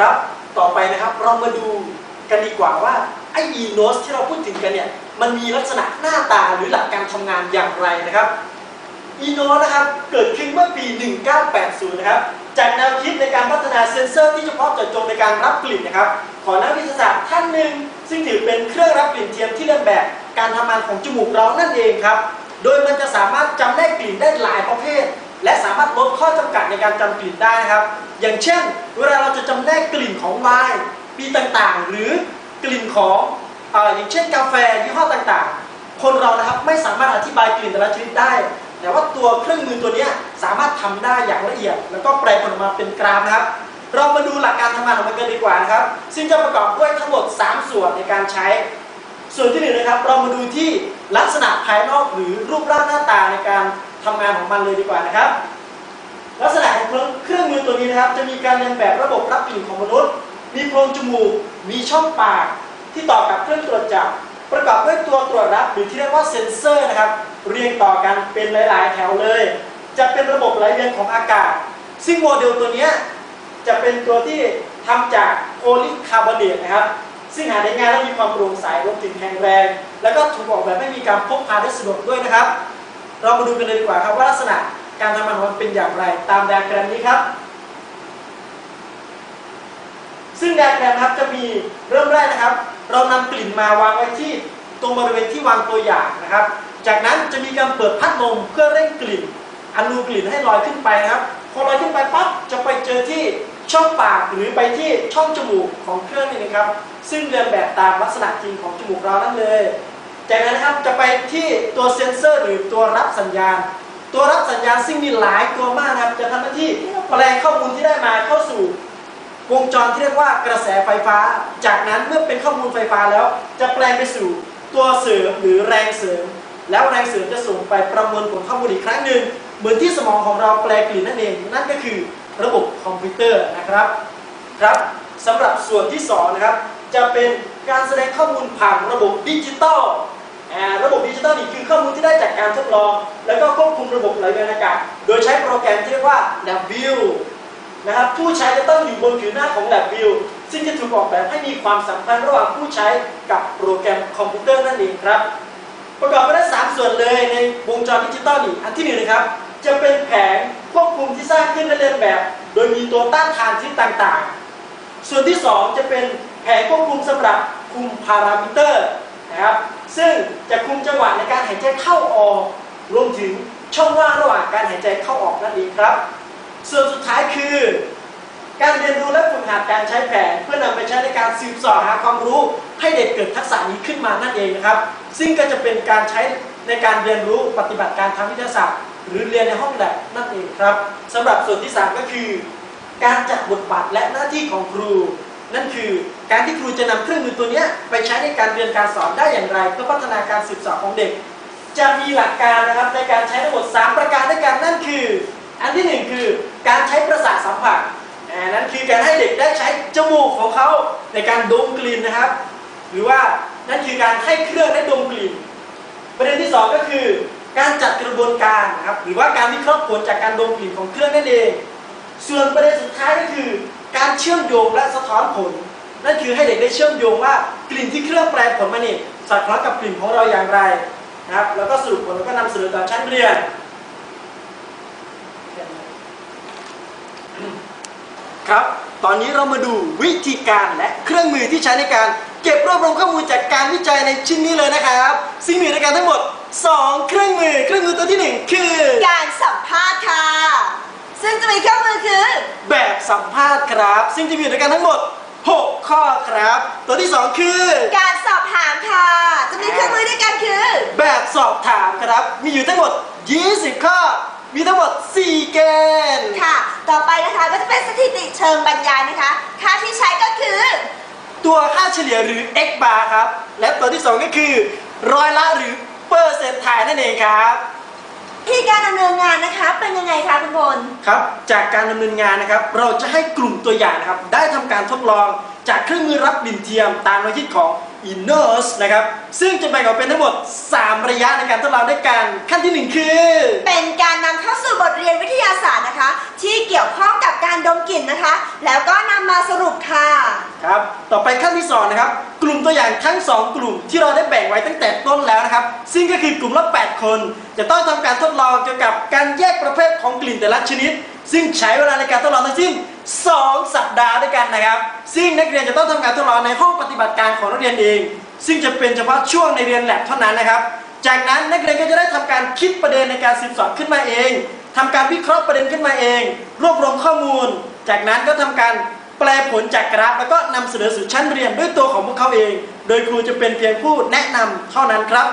ครับต่อไปนะครับเรามาดูกันดีกว่าว่าไอ e-nose ที่เราพูดถึงกันเนี่ยมันมีลักษณะหน้าตาหรือหลักการทำงานอย่างไรนะครับ e-nose นะครับเกิดขึ้นเมื่อปี 1980 นะครับจากแนวคิดในการพัฒนาเซ็นเซอร์ที่เฉพาะเจาะจงในการรับกลิ่นนะครับ ของนักวิทยาศาสตร์ท่านหนึ่ง ซึ่งถือเป็นเครื่องรับกลิ่นเทียมที่เลียนแบบการทำงานของจมูกเรานั่นเองครับ โดยมันจะสามารถจำแนก ข้อจำกัดในการจำกลิ่นได้นะครับ อย่างเช่น เวลาเราจะจำแนกกลิ่นของไวน์ปีต่างๆ หรือกลิ่นของออย่างเช่นกาแฟยี่ห้อต่างๆ คนเรานะครับไม่สามารถอธิบายกลิ่นแต่ละชนิดได้ แต่ว่าตัวเครื่องมือตัวนี้สามารถทำได้อย่างละเอียด แล้วก็แปลผลออกมาเป็นกราฟนะครับ เรามาดูหลักการทำงานของมันกันดีกว่านะครับ ซึ่งจะประกอบด้วยทั้งหมด 3 ส่วนในการใช้ ส่วนที่หนึ่งนะครับ เรามาดูที่ลักษณะภายนอกหรือรูปร่างหน้าตาในการทำงานของมันเลยดีกว่านะครับ ลักษณะของเครื่องมือตัวนี้นะครับ จะมีการเรียนแบบระบบรับกลิ่นของมนุษย์ มีโพรงจมูก มีช่องปาก ที่ต่อกับเครื่องตรวจจับ ประกอบด้วยตัวตรวจรับหรือที่เรียกว่าเซ็นเซอร์นะครับ เรียงต่อกันเป็นหลาย ๆ แถวเลย จะเป็นระบบไหลเวียนของอากาศ ซึ่งโมเดลตัวนี้จะเป็นตัวที่ทำจากโพลีคาร์บอเนตนะครับ ซึ่งหาได้ง่ายและมีความโปร่งใสรวมถึงแข็งแรง แล้วก็ถูกออกแบบไม่มีการพกพาได้สะดวกด้วยนะครับ เรามาดูกันเลยดีกว่าครับว่าลักษณะ การทำงานของมันเป็นอย่างไร ตามไดอะแกรมนี้ครับ ซึ่งไดอะแกรมครับจะมีเริ่มแรกนะครับ เรานำกลิ่นมาวางไว้ที่ตรงบริเวณที่วางตัวอย่างนะครับ จากนั้นจะมีการเปิดพัดลมเพื่อเร่งกลิ่นอนูกลิ่นให้ลอยขึ้นไปนะครับพอลอยขึ้นไปปั๊บจะไปเจอที่ช่องปากหรือไปที่ช่องจมูกของเครื่องนี่นะครับ ซึ่งเรียนแบบตามลักษณะจริงของจมูกเรานั่นเลย จากนั้นนะครับจะไปที่ตัวเซ็นเซอร์หรือตัวรับสัญญาณ ตัวรับสัญญาณซึ่งมีหลายตัวมากนะครับจะทำหน้าที่แปลงข้อมูลที่ได้มาเข้าสู่วงจรที่เรียกว่ากระแสไฟฟ้า จากนั้นเมื่อเป็นข้อมูลไฟฟ้าแล้ว จะแปลงไปสู่ตัวเสริมหรือแรงเสริม แล้วแรงเสริมจะส่งไปประมวลผลข้อมูลอีกครั้งหนึ่งเหมือนที่สมองของเราแปลกลิ่นนั่นเอง นั่นก็คือระบบคอมพิวเตอร์นะครับครับสำหรับส่วนที่สองนะครับจะเป็นการแสดงข้อมูลผ่านระบบดิจิตอล ระบบดิจิตอลนี่คือข้อมูลที่ได้จากการทดลอง แล้วก็ควบคุมระบบไหลเวียนอากาศ โดยใช้โปรแกรมที่เรียกว่า LabVIEW นะครับผู้ใช้จะต้องอยู่บนผิวหน้าของ LabVIEW ซึ่งจะถูกออกแบบให้มีความสัมพันธ์ระหว่างผู้ใช้กับโปรแกรมคอมพิวเตอร์นั่นเองครับ ประกอบไปด้วยสามส่วนเลยในวงจรดิจิตอลนี่อันที่หนึ่งนะครับ จะเป็นแผงควบคุมที่สร้างขึ้นและเรียนแบบ โดยมีตัวต้านทานชนิดต่างๆ ส่วนที่ 2 จะเป็นแผงควบคุมสำหรับคุมพารามิเตอร์ ซึ่งจะคุมจังหวะในการหายใจเข้าออกรวมถึงช่องว่างระหว่างการหายใจเข้าออกนั่นเองครับ ส่วนสุดท้ายคือ การเรียนรู้และฝึกหัดการใช้แผน เพื่อนำไปใช้ในการสืบสอบหาความรู้ ให้เด็กเกิดทักษะนี้ขึ้นมานั่นเองนะครับ ซึ่งก็จะเป็นการใช้ในการเรียนรู้ปฏิบัติการทางวิทยาศาสตร์ หรือเรียนในห้องแลบนั่นเองครับสำหรับส่วนที่ 3 ก็คือ การจัดบทบาทและหน้าที่ของครู นั่นคือการที่ครูจะนำเครื่องมือตัวนี้ไปใช้ในการเรียนการสอนได้อย่างไร เพื่อพัฒนาการสืบสอบของเด็ก จะมีหลักการนะครับในการใช้ทั้งหมด 3 ประการด้วยกันนั่นคือ อันที่หนึ่งคือการใช้ประสาทสัมผัสนั่นคือการให้เด็กได้ใช้จมูกของเขาในการดมกลิ่นนะครับ หรือว่านั่นคือการให้เครื่องได้ดมกลิ่น ประเด็นที่สองก็คือ การจัดกระบวนการนะครับหรือว่าการวิเคราะห์ผลจากการดมกลิ่นของเครื่องนั่นเอง ส่วนประเด็นสุดท้ายก็คือ การเชื่อมโยงและสะท้อนผล นั่นคือให้เด็กได้เชื่อมโยงว่ากลิ่นที่เครื่องแปลผลมานี่สอดคล้องกับกลิ่นของเราอย่างไรนะครับ แล้วก็สรุปผลแล้วก็นำเสนอต่อชั้นเรียนครับ ตอนนี้เรามาดูวิธีการและเครื่องมือที่ใช้ในการเก็บรวบรวมข้อมูลจากการวิจัยในชิ้นนี้เลยนะครับ ซึ่งมีด้วยกันทั้งหมด 2 เครื่องมือ เครื่องมือตัวที่ 1 คือ การสัมภาษณ์ค่ะ ซึ่งจะมีเครื่องมือคือแบบสัมภาษณ์ครับ ซึ่งจะมีด้วยกันทั้งหมด 6 ข้อครับ ตัวที่ 2 คือ การสอบถามค่ะ จะมีเครื่องมือด้วยกันคือ แบบสอบถามครับ มีอยู่ทั้งหมด 20 ข้อ มีทั้งหมด 4 เกณฑ์ค่ะ ต่อไปนะคะก็จะเป็นสถิติเชิงบรรยายนะคะ ค่าที่ใช้ก็คือ ตัวค่าเฉลี่ยหรือ x bar ครับ และตัวที่ 2 ก็คือ ร้อยละหรือเปอร์เซ็นต์ไทยนั่นเองครับ ที่การดำเนินงานนะคะ เป็นยังไงคะคุณพล ครับ จากการดำเนินงานนะครับ เราจะให้กลุ่มตัวอย่างนะครับ ได้ทำการทดลองจากเครื่องมือรับดินเทียมตามแนวคิดของ Innos นะครับ ซึ่งจะแบ่งออกเป็นทั้งหมด 3 ระยะในการทดลองด้วยกันขั้นที่ 1 คือ เป็นการนำเข้าสู่บทเรียนวิทยาศาสตร์นะคะ ที่เกี่ยวข้องกับการดมกลิ่นนะคะ แล้วก็นำมาสรุปค่ะต่อไปขั้นที่สองนะครับ กลุ่มตัวอย่างทั้ง 2 กลุ่มที่เราได้แบ่งไว้ตั้งแต่ต้นแล้วนะครับ ซึ่งก็คือกลุ่มละ 8 คน จะต้องทำการทดลองเกี่ยวกับการแยกประเภทของกลิ่นแต่ละชนิด ซึ่งใช้เวลาในการทดลองทั้งสิ้น 2 สัปดาห์ด้วยกันนะครับ ซึ่งนักเรียนจะต้องทำการทดลองในห้องปฏิบัติการของนักเรียนเอง ซึ่งจะเป็นเฉพาะช่วงในเรียนแลบเท่านั้นนะครับ จากนั้นนักเรียนก็จะได้ทำการคิดประเด็นในการสืบสอบขึ้นมาเองทำการวิเคราะห์ประเด็นขึ้นมาเอง รวบรวมข้อมูล จากนั้นก็ทำการแปลผลจากกราฟ แล้วก็นำเสนอสู่ชั้นเรียนด้วยตัวของพวกเขาเอง โดยครูจะเป็นเพียงผู้แนะนำเท่านั้นครับ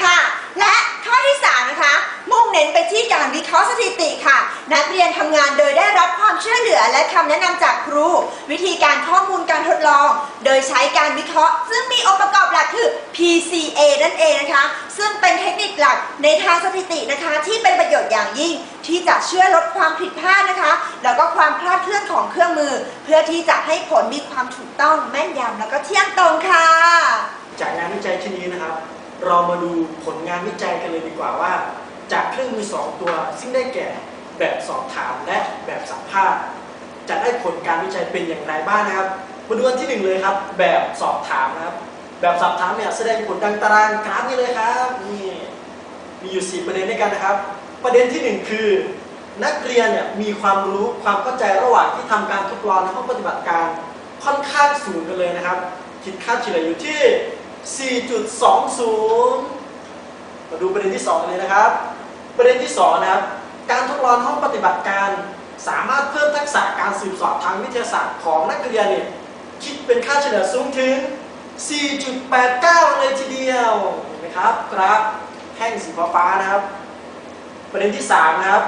ค่ะ และข้อที่3นะคะ มุ่งเน้นไปที่การวิเคราะห์สถิติค่ะ นักเรียนทำงานโดยได้รับความช่วยเหลือและคำแนะนำจากครู วิธีการข้อมูลการทดลอง โดยใช้การวิเคราะห์ ซึ่งมีองค์ประกอบหลักคือ PCA นั่นเองนะคะ ซึ่งเป็นเทคนิคหลักในทางสถิตินะคะ ที่เป็นประโยชน์อย่างยิ่ง ที่จะช่วยลดความผิดพลาดนะคะ แล้วก็ความคลาดเคลื่อนของเครื่องมือ เพื่อที่จะให้ผลมีความถูกต้องแม่นยำแล้วก็เที่ยงตรงค่ะ จากงานวิจัยชิ้นนี้นะครับ เรามาดูผลงานวิจัยกันเลยดีกว่าว่า จากเครื่องมือสองตัว ซึ่งได้แก่แบบสอบถามและแบบสัมภาษณ์ จะได้ผลการวิจัยเป็นอย่างไรบ้างนะครับ มาดูอันที่หนึ่งเลยครับ แบบสอบถามนะครับ แบบสอบถามเนี่ยแสดงผลดังตารางกราฟนี้เลยครับนี่มีอยู่สี่ประเด็นด้วยกันนะครับ ประเด็นที่หนึ่งคือ นักเรียนเนี่ยมีความรู้ความเข้าใจระหว่างที่ทำการทดลองในห้องปฏิบัติการค่อนข้างสูงกันเลยนะครับคิดค่าเฉลี่ยอยู่ที่ 4.20 มาดูประเด็นที่ 2 เลยนะครับ ประเด็นที่2นะครับ การทดลองห้องปฏิบัติการสามารถเพิ่มทักษะการสืบสอบทางวิทยาศาสตร์ของนักเรียนเนี่ยคิดเป็นค่าเฉลี่ยสูงถึง 4.89 เลยทีเดียวเห็นไหมครับกราฟแท่งสีฟ้านะครับ ประเด็นที่ 3 นะครับ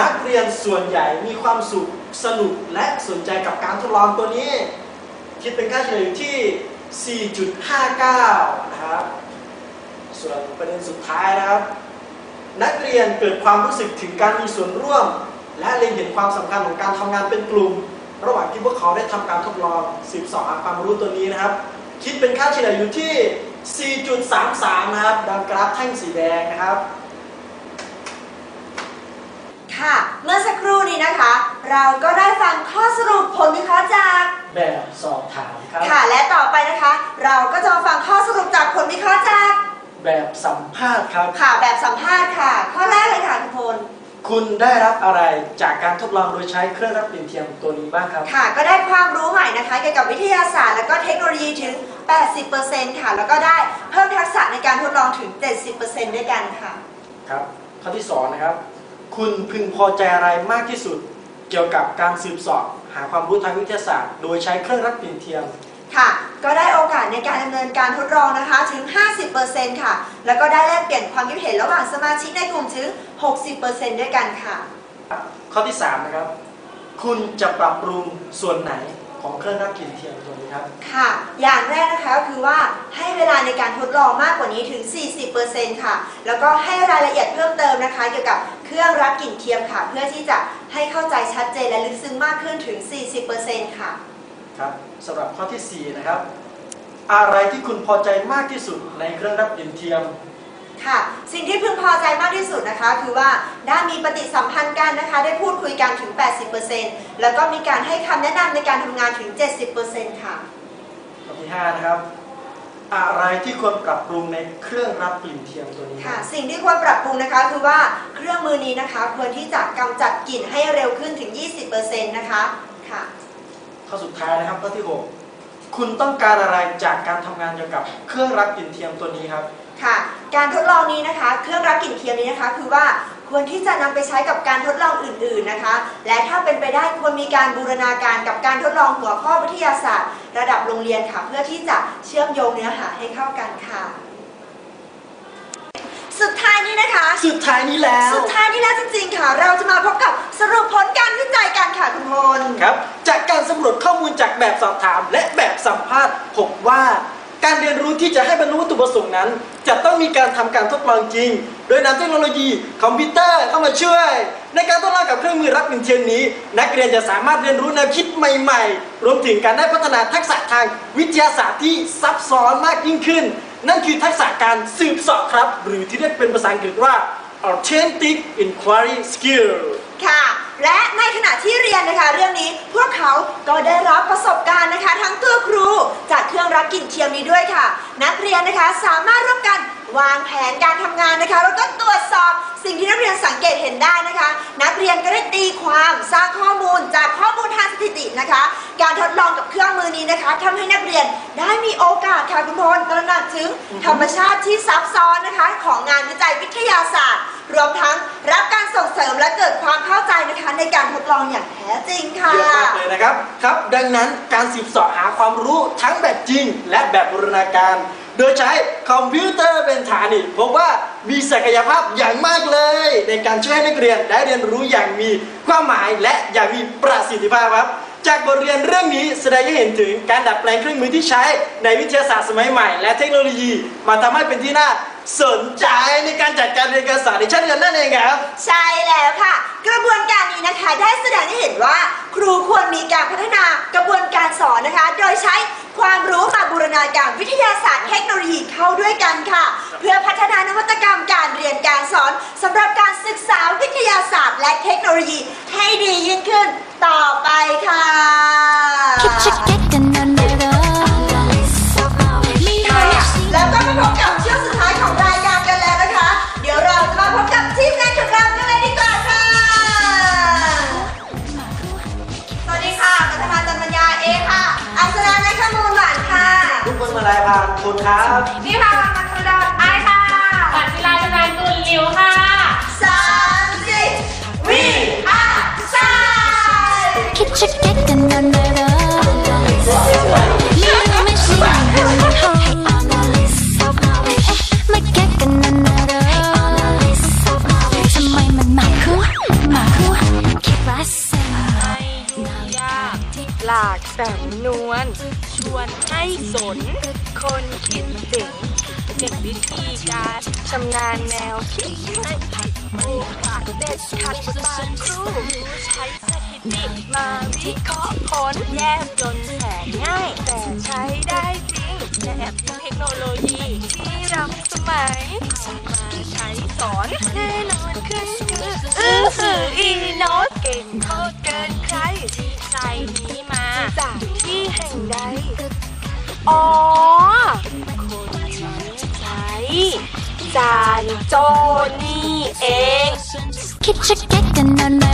นักเรียนส่วนใหญ่มีความสุขสนุกและสนใจกับการทดลองตัวนี้ คิดเป็นค่าเฉลี่ยที่ 4.59 นะครับ ส่วนประเด็นสุดท้ายนะครับ นักเรียนเกิดความรู้สึกถึงการมีส่วนร่วม และเล็งเห็นความสำคัญของการทำงานเป็นกลุ่ม ระหว่างที่พวกเขาได้ทำการทดลองสืบเสอบหาความรู้ตัวนี้นะครับ คิดเป็นค่าเฉลี่ยอยู่ที่ 4.33 นะครับดังกราฟแท่งสีแดงนะครับค่ะเมื่อสักครู่นี้นะคะ เราก็ได้ฟังข้อสรุปผลวิเคราะห์จากแบบสอบถามครับค่ะและต่อไปนะคะ เราก็จะมาฟังข้อสรุปจากผลวิเคราะห์จาก แบบสัมภาษณ์ครับ ค่ะแบบสัมภาษณ์ค่ะ ข้อแรกเลยค่ะทุกคนคุณได้รับอะไรจากการทดลองโดยใช้เครื่องรับกลิ่นเทียมตัวนี้บ้างครับ ค่ะ ก็ได้ความรู้ใหม่นะคะ เกี่ยวกับวิทยาศาสตร์ และก็เทคโนโลยีถึง 80%ค่ะ แล้วก็ได้เพิ่มทักษะในการทดลองถึง 70%ด้วยกันค่ะ ครับ ข้อที่สองนะครับ คุณพึงพอใจอะไรมากที่สุด เกี่ยวกับการสืบเสอบหาความรู้ทางวิทยาศาสตร์ โดยใช้เครื่องรับกลิ่นเทียม ค่ะ ก็ได้โอกาสในการดำเนินการทดลองนะคะถึง 50%ค่ะ แล้วก็ได้แลกเปลี่ยนความคิดเห็นระหว่างสมาชิกในกลุ่มถึง 60%ด้วยกันค่ะ ข้อที่สามนะครับ คุณจะปรับปรุงส่วนไหนของเครื่องรับกลิ่นเทียมตัวนี้ครับ ค่ะ อย่างแรกนะคะก็คือว่าให้เวลาในการทดลองมากกว่านี้ถึง 40%ค่ะ แล้วก็ให้รายละเอียดเพิ่มเติมนะคะ เกี่ยวกับเครื่องรับกลิ่นเทียมค่ะ เพื่อที่จะให้เข้าใจชัดเจนและลึกซึ้งมากขึ้นถึง 40%ค่ะ ครับสำหรับข้อที่สี่นะครับ อะไรที่คุณพอใจมากที่สุดในเครื่องรับกลิ่นเทียม ค่ะ สิ่งที่พึงพอใจมากที่สุดนะคะ คือว่าได้มีปฏิสัมพันธ์กันนะคะ ได้พูดคุยกันถึง 80%แล้วก็มีการให้คำแนะนำในการทำงานถึง 70%ค่ะข้อที่ห้านะครับอะไรที่ควรปรับปรุงในเครื่องรับกลิ่นเทียมตัวนี้ค่ะ สิ่งที่ควรปรับปรุงนะคะคือว่าเครื่องมือนี้นะคะ ควรที่จะกำจัดกลิ่นให้เร็วขึ้นถึง 20%นะคะค่ะข้อสุดท้ายนะครับข้อที่หก คุณต้องการอะไรจากการทำงานเกี่ยวกับเครื่องรับกลิ่นเทียมตัวนี้ครับ ค่ะ การทดลองนี้นะคะ เครื่องรับกลิ่นเทียมนี้นะคะ คือว่าควรที่จะนำไปใช้กับการทดลองอื่น ๆนะคะ และถ้าเป็นไปได้ควรมีการบูรณาการกับการทดลองหัวข้อวิทยาศาสตร์ ระดับโรงเรียนค่ะ เพื่อที่จะเชื่อมโยงเนื้อหาให้เข้ากันค่ะ สุดท้ายนี้นะคะ สุดท้ายนี้แล้ว สุดท้ายนี้แล้วจริงๆค่ะ เราจะมาพบกับสรุปผลการวิจัยกันค่ะคุณพลครับ จากการสำรวจข้อมูลจากแบบสอบถาม และแบบสัมภาษณ์พบว่า การเรียนรู้ที่จะให้บรรลุวัตถุประสงค์นั้น จะต้องมีการทำการทดลองจริง โดยนำเทคโนโลยีคอมพิวเตอร์เข้ามาช่วย ในการทดลองกับเครื่องมือรับกลิ่นเทียมนี้ นักเรียนจะสามารถเรียนรู้แนวคิดใหม่ ๆ รวมถึงการได้พัฒนาทักษะทางวิทยาศาสตร์ที่ซับซ้อนมากยิ่งขึ้น นั่นคือทักษะการสืบเสาะครับ หรือที่เรียกเป็นภาษาอังกฤษว่า authentic inquiry skill ค่ะ และในขณะที่เรียนนะคะ เรื่องนี้พวกเขาก็ได้รับประสบการณ์นะคะ ทั้งตัวครูจากเครื่องรับกลิ่นเทียมนี้ด้วยค่ะ นักเรียนนะคะสามารถร่วมกัน วางแผนการทำงานนะคะแล้วก็ตรวจสอบสิ่งที่นักเรียนสังเกตเห็นได้นะคะ นักเรียนก็ได้ตีความสร้างข้อมูลจากข้อมูลทางสถิตินะคะ การทดลองกับเครื่องมือนี้นะคะทำให้นักเรียนได้มีโอกาสค่ะคุณพลตระหนักถึงธรรมชาติที่ซับซ้อนนะคะ ของงานวิจัยวิทยาศาสตร์ รวมทั้งรับการส่งเสริมและเกิดความเข้าใจนะคะในการทดลองอย่างแท้จริงค่ะ เยอะมากเลยนะครับครับ ดังนั้นการสืบเสาะหาความรู้ทั้งแบบจริง และแบบบูรณาการ โดยใช้คอมพิวเตอร์เป็นฐานนี่พบว่ามีศักยภาพอย่างมากเลย ในการช่วยให้นักเรียนได้เรียนรู้อย่างมีความหมายและอย่างมีประสิทธิภาพครับ จากบทเรียนเรื่องนี้แสดงให้เห็นถึงการดัดแปลงเครื่องมือที่ใช้ในวิทยาศาสตร์สมัยใหม่ และเทคโนโลยีมาทำให้เป็นที่น่า สนใจในการจัดการเรียนการสอนในชั้นเรียนนั่นเองครับ ใช่แล้วค่ะ กระบวนการนี้นะคะ ได้แสดงให้เห็นว่า ครูควรมีการพัฒนากระบวนการสอนนะคะ โดยใช้ความรู้มาบูรณาการวิทยาศาสตร์เทคโนโลยีเข้าด้วยกันค่ะ เพื่อพัฒนานวัตกรรมการเรียนการสอนสำหรับการศึกษาวิทยาศาสตร์ และเทคโนโลยีให้ดียิ่งขึ้นต่อไปค่ะ หรอไม่รู้ไม่ใช่ให้าเก็ตกันนานเลยเหรอทำไมมันมากคู่หมากคู่คิดว่าเซ็งยากหลากสำนวน ชวนให้สน คนคิดถึงเก็บวิธีการชำนาญแนวคิดไม่ผิดโอกาสเด็ดขาดบางครูใช้ สถิติมาวิเคราะห์ผลแยบจนแสนง่าย แต่ใช้ได้จริงแบบเทคโนโลยีที่ล้ำสมัยมาใช้สอนแน่นอนขึ้นคืออื้อหืออีโนตเก่งโคตรเกินใครใจนี้มาจากที่แห่งใด อ๋อ คนนี้ใช้จานโจนี่เอง คิดจะเก็ตกันนานเ